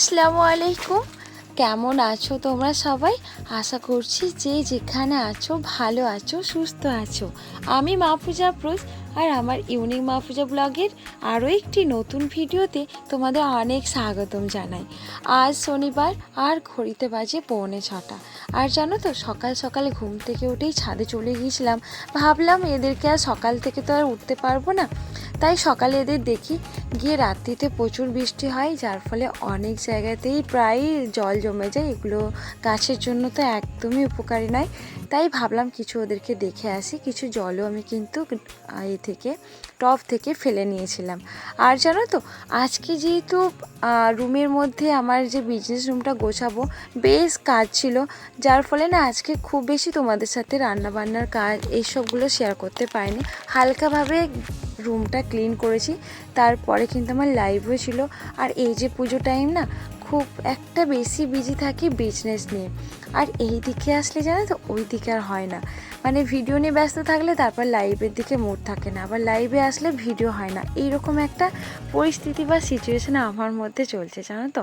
আসসালামু আলাইকুম। কেমন আছো তোমরা সবাই? আশা করছি যে যেখানে আছো, ভালো আছো, সুস্থ আছো। আমি মাহফুজা প্রোজ আর আমার ইউনিক মাহফুজা ব্লগের আরও একটি নতুন ভিডিওতে তোমাদের অনেক স্বাগতম জানাই। আজ শনিবার আর ঘড়িতে বাজে পৌনে ছটা। আর জানো তো, সকাল সকাল ঘুম থেকে উঠেই ছাদে চলে গিয়েছিলাম। ভাবলাম এদেরকে আর সকাল থেকে তো আর উঠতে পারব না। তাই সকালে এদের দেখি গিয়ে রাত্রিতে প্রচুর বৃষ্টি হয়, যার ফলে অনেক জায়গাতেই প্রায় জল জমে যায়। এগুলো গাছের জন্য তো একদমই উপকারী নয়। তাই ভাবলাম কিছু ওদেরকে দেখে আসি। কিছু জলও আমি কিন্তু এ থেকে টপ থেকে ফেলে নিয়েছিলাম। আর জানো তো, আজকে যেহেতু রুমের মধ্যে আমার যে বিজনেস রুমটা গোছাবো, বেশ কাজ ছিল। যার ফলে না আজকে খুব বেশি তোমাদের সাথে রান্না বান্নার কাজ, এইসবগুলো শেয়ার করতে পারিনি। হালকাভাবে রুমটা ক্লিন করেছি। তারপরে কিন্তু আমার লাইভও ছিল আর এই যে পুজো টাইম না খুব একটা বেশি বিজি থাকি বিজনেস নিয়ে। আর এই দিকে আসলে জানো তো, ওই দিকে আর হয় না। মানে ভিডিও নিয়ে ব্যস্ত থাকলে তারপর লাইভের দিকে মুড থাকে না। আবার লাইভে আসলে ভিডিও হয় না। এইরকম একটা পরিস্থিতি বা সিচুয়েশান আমার মধ্যে চলছে, জানো তো।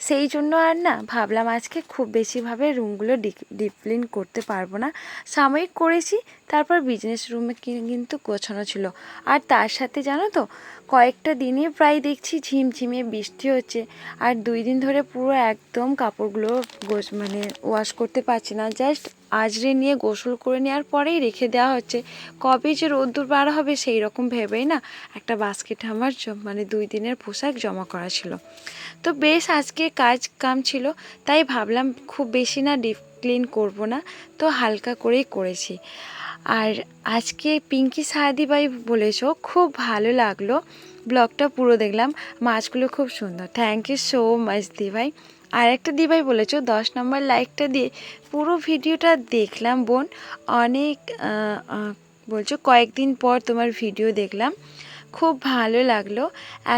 সেই জন্য আর না, ভাবলাম আজকে খুব বেশিভাবে রুমগুলো ডিপ ক্লিন করতে পারব না। সাময়িক করেছি তারপর বিজনেস রুমে কিন্তু গোছানো ছিল। আর তার সাথে জানো তো, কয়েকটা দিনে প্রায় দেখছি ঝিমঝিমে বৃষ্টি হচ্ছে। আর দুই দিন ধরে পুরো একদম কাপড়গুলো গোছ মানে ওয়াশ করতে পারছি না। জাস্ট আজরে নিয়ে গোসল করে নেওয়ার পরেই রেখে দেওয়া হচ্ছে। কবে যে রোদ্দুর বার হবে সেই রকম ভেবেই না একটা বাস্কেট আমার মানে দুই দিনের পোশাক জমা করা ছিল। তো বেশ আজকে কাজ কাম ছিল, তাই ভাবলাম খুব বেশি না ডিপ ক্লিন করব না, তো হালকা করেই করেছি। আর আজকে পিঙ্কি সাহাদিবাই বলেছ, খুব ভালো লাগল। ব্লগটা পুরো দেখলাম, মাছগুলো খুব সুন্দর। থ্যাংক ইউ সো মাচ দিভাই আর একটা দিভাই বলেছ, দশ নম্বর লাইকটা দিয়ে পুরো ভিডিওটা দেখলাম, বোন। অনেক বলছো কয়েকদিন পর তোমার ভিডিও দেখলাম। খুব ভালো লাগল।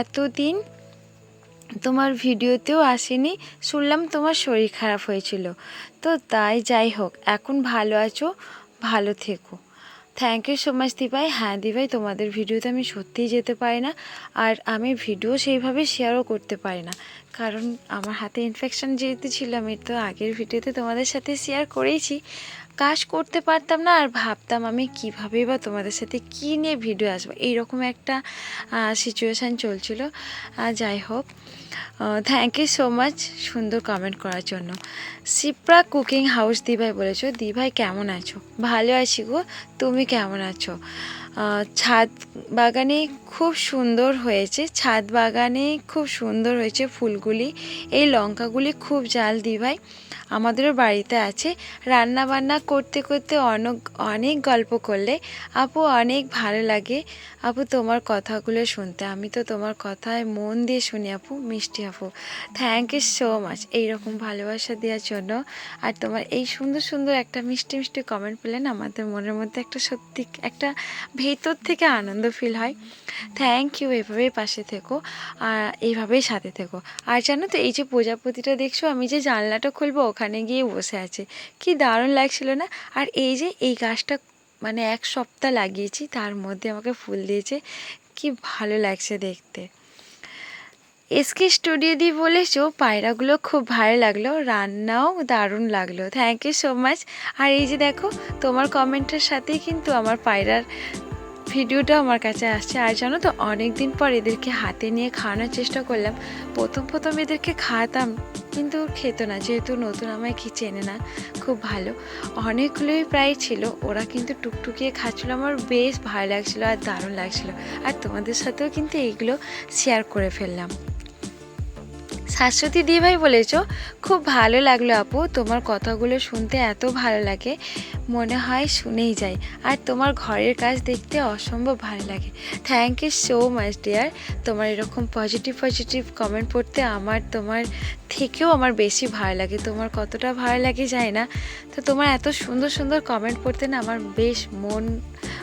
এতদিন তোমার ভিডিওতেও আসেনি, শুনলাম তোমার শরীর খারাপ হয়েছিল। তো তাই যাই হোক, এখন ভালো আছো, ভালো থেকো। থ্যাংক ইউ সো মাচ দিভাই হ্যাঁ দিভাই তোমাদের ভিডিওতে আমি সত্যিই যেতে পারি না, আর আমি ভিডিও সেইভাবে শেয়ারও করতে পারি না। কারণ আমার হাতে ইনফেকশন যেহেতু ছিল, আমি তো আগের ভিডিওতে তোমাদের সাথে শেয়ার করেইছি। কাজ করতে পারতাম না আর ভাবতাম আমি কীভাবে বা তোমাদের সাথে কী নিয়ে ভিডিও আসব। এইরকম একটা সিচুয়েশান চলছিল। যাই হোক থ্যাংক ইউ সো মাচ সুন্দর কমেন্ট করার জন্য। সিপ্রা কুকিং হাউস দিভাই বলেছ। দিভাই কেমন আছো? ভালো আছি গো। তুমি কেমন আছো? ছাদ বাগানে খুব সুন্দর হয়েছে, ছাদ বাগানে খুব সুন্দর হয়েছে ফুলগুলি। এই লঙ্কাগুলি খুব জাল দিভাই আমাদেরও বাড়িতে আছে। রান্না বান্না করতে করতে অনেক অনেক গল্প করলে আপু অনেক ভালো লাগে। আপু তোমার কথাগুলো শুনতে, আমি তো তোমার কথায় মন দিয়ে শুনি আপু, মিষ্টি আপু। থ্যাংক ইউ সো মাচ এইরকম ভালোবাসা দেওয়ার জন্য আর তোমার এই সুন্দর সুন্দর একটা মিষ্টি মিষ্টি কমেন্ট পেলেন আমাদের মনের মধ্যে একটা সত্যি একটা ভেতর থেকে আনন্দ ফিল হয়। থ্যাংক ইউ এভাবেই পাশে থেকো আর এইভাবেই সাথে থেকো। আর জানো তো, এই যে প্রজাপতিটা দেখছ, আমি যে জানলাটা খুলবো, ওখানে গিয়ে বসে আছে। কি দারুণ লাগছিল না? আর এই যে এই গাছটা মানে এক সপ্তাহ লাগিয়েছি, তার মধ্যে আমাকে ফুল দিয়েছে, কি ভালো লাগছে দেখতে। এসকে স্টুডিও দিয়ে বলেছ পায়রাগুলো খুব ভালো লাগল, রান্নাও দারুণ লাগল। থ্যাংক ইউ সো মাচ আর এই যে দেখো, তোমার কমেন্টের সাথেই কিন্তু আমার পায়রার ভিডিওটা আমার কাছে আসছে। আর জানো তো অনেক দিন পর এদেরকে হাতে নিয়ে খাওয়ানোর চেষ্টা করলাম। প্রথম প্রথম এদেরকে খাওয়াতাম, কিন্তু খেত না। যেহেতু নতুন আমায় কি চেনে না, খুব ভালো। অনেকগুলোই প্রায় ছিল, ওরা কিন্তু টুকটুকিয়ে খাচ্ছিলো। আমার বেশ ভালো লাগছিল আর দারুণ লাগছিল। আর তোমাদের সাথেও কিন্তু এইগুলো শেয়ার করে ফেললাম। শাশ্বতী দি ভাই বলেছ খুব ভালো লাগল আপু। তোমার কথাগুলো শুনতে এত ভালো লাগে। মনে হয় শুনেই যাই। আর তোমার ঘরের কাজ দেখতে অসম্ভব ভালো লাগে। Thank you so much dear তোমার এরকম পজিটিভ পজিটিভ কমেন্ট পড়তে আমার, তোমার থেকেও আমার বেশি ভালো লাগে। তোমার কতটা ভালো লাগে যায় না। তো তোমার এত সুন্দর সুন্দর কমেন্ট পড়তে না আমার বেশ মন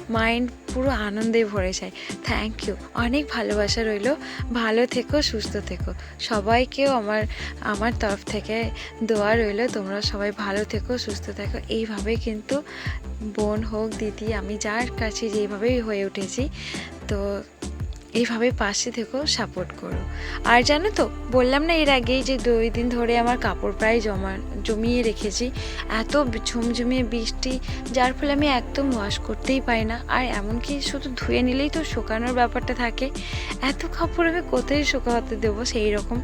মাইন্ড পুরো আনন্দে ভরে যায়। থ্যাংক ইউ অনেক ভালোবাসা রইল। ভালো থেকো, সুস্থ থেকো। সবাইকেও আমার আমার তরফ থেকে দোয়া রইল। তোমরা সবাই ভালো থেকো, সুস্থ থেকো। এইভাবে কিন্তু বোন হোক দিদি আমি যার কাছে যেভাবেই হয়ে উঠেছি তো এইভাবে পাশে থেকেও সাপোর্ট করো। আর জানো তো, বললাম না এর আগেই যে দুই দিন ধরে আমার কাপড় প্রায় জমা, জমিয়ে রেখেছি। এত ঝুমঝুমিয়ে বৃষ্টি, যার ফলে আমি একদম ওয়াশ করতেই পারি না। আর এমনকি শুধু ধুয়ে নিলেই তো শুকানোর ব্যাপারটা থাকে। এত কাপড় আমি কোথায় শুকাতে দেবো? সেই রকম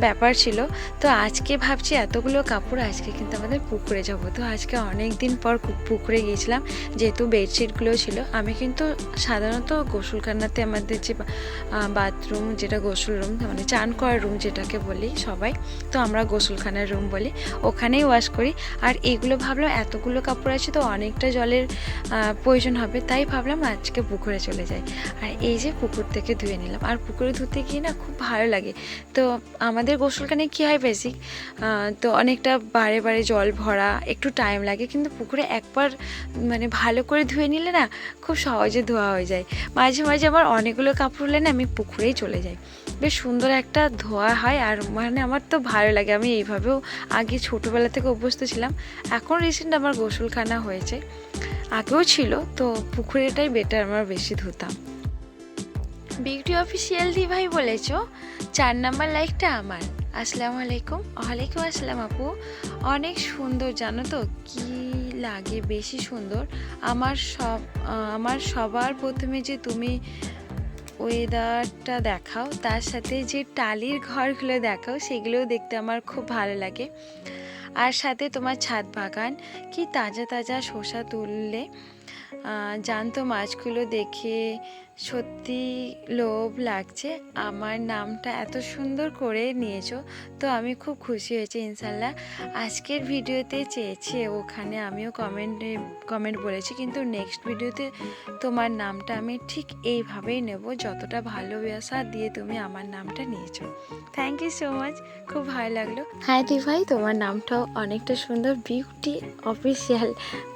ব্যাপার ছিল। তো আজকে ভাবছি এতগুলো কাপড় আজকে কিন্তু আমাদের পুকুরে যাব। তো আজকে অনেক দিন পর পুকুরে গিয়েছিলাম। যেহেতু বেডশিটগুলো ছিল, আমি কিন্তু সাধারণত গোসলখানাতে আমাদের যে বাথরুম যেটা গোসল রুম মানে চান করার রুম যেটাকে বলি সবাই, তো আমরা গোসলখানার রুম বলি, ওখানেই ওয়াশ করি। আর এগুলো ভাবলাম এতগুলো কাপড় আছে তো অনেকটা জলের প্রয়োজন হবে, তাই ভাবলাম আজকে পুকুরে চলে যাই। আর এই যে পুকুর থেকে ধুয়ে নিলাম, আর পুকুরে ধুতে গিয়ে না খুব ভালো লাগে। তো আমাদের গোসলখানায় কী হয় বেসিক তো অনেকটা বারে বারে জল ভরা, একটু টাইম লাগে, কিন্তু পুকুরে একবার মানে ভালো করে ধুয়ে নিলে না খুব সহজে ধোয়া হয়ে যায়। মাঝে মাঝে আমার অনেকগুলো কাপড় হলে না আমি পুকুরেই চলে যাই। বেশ সুন্দর একটা ধোয়া হয় আর মানে আমার তো ভালো লাগে। আমি এইভাবেও আগে ছোটোবেলা থেকে অভ্যস্ত ছিলাম। এখন রিসেন্ট আমার গোসলখানা হয়েছে। আগেও ছিল, তো পুকুরেটাই বেটার আমার বেশি ধুতাম। বিউটি অফিসিয়াল দি ভাই বলেছ, চার নাম্বার লাইকটা আমার। আসসালামু আলাইকুম। ওয়ালাইকুম আসসালাম আপু। অনেক সুন্দর, জানো তো? কি লাগে বেশি সুন্দর? আমার সব আমার সবার প্রথমে যে তুমি ওয়েদারটা দেখাও, তার সাথে যে টালির ঘরগুলো দেখাও, সেগুলোও দেখতে আমার খুব ভালো লাগে। আর সাথে তোমার ছাদ বাগান, কি তাজা তাজা শসা তুললে জ্যান্ত মাছগুলো দেখে সত্যি লোভ লাগছে। আমার নামটা এত সুন্দর করে নিয়েছো, তো আমি খুব খুশি হয়েছি ইনশাল্লাহ। আজকের ভিডিওতে চেয়েছি ওখানে আমিও কমেন্টে কমেন্ট বলেছি, কিন্তু নেক্সট ভিডিওতে তোমার নামটা আমি ঠিক এইভাবেই নেব, যতটা ভালোবাসা দিয়ে তুমি আমার নামটা নিয়েছো। থ্যাংক ইউ সো মাচ খুব ভালো লাগল। হ্যাঁ দি ভাই তোমার নামটাও অনেকটা সুন্দর বিউটি অফিসিয়াল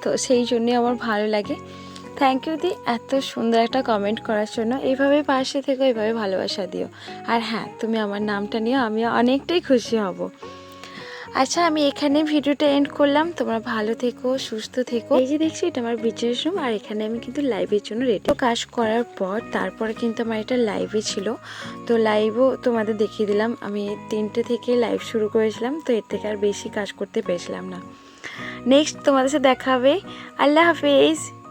তো সেই জন্যে আমার ভালো লাগে। থ্যাংক ইউ দি। এত সুন্দর একটা কমেন্ট করার জন্য। এইভাবে পাশে থেকে, এইভাবে ভালোবাসা দিও। আর হ্যাঁ তুমি আমার নামটা নিও আমি অনেকটাই খুশি হব। আচ্ছা আমি এখানে ভিডিওটা এন্ড করলাম। তোমরা ভালো থেকো, সুস্থ থেকো। এই যে দেখছি, এটা আমার বিচের রুম আর এখানে আমি কিন্তু লাইভের জন্য রেডি কাজ করার পর, তারপরে কিন্তু আমার এটা লাইভে ছিল। তো লাইভও তোমাদের দেখিয়ে দিলাম। আমি তিনটে থেকে লাইভ শুরু করেছিলাম, তো এর থেকে আর বেশি কাজ করতে পেরেছিলাম না। নেক্সট তোমাদের সাথে দেখা হবে। আল্লাহ হাফেজ।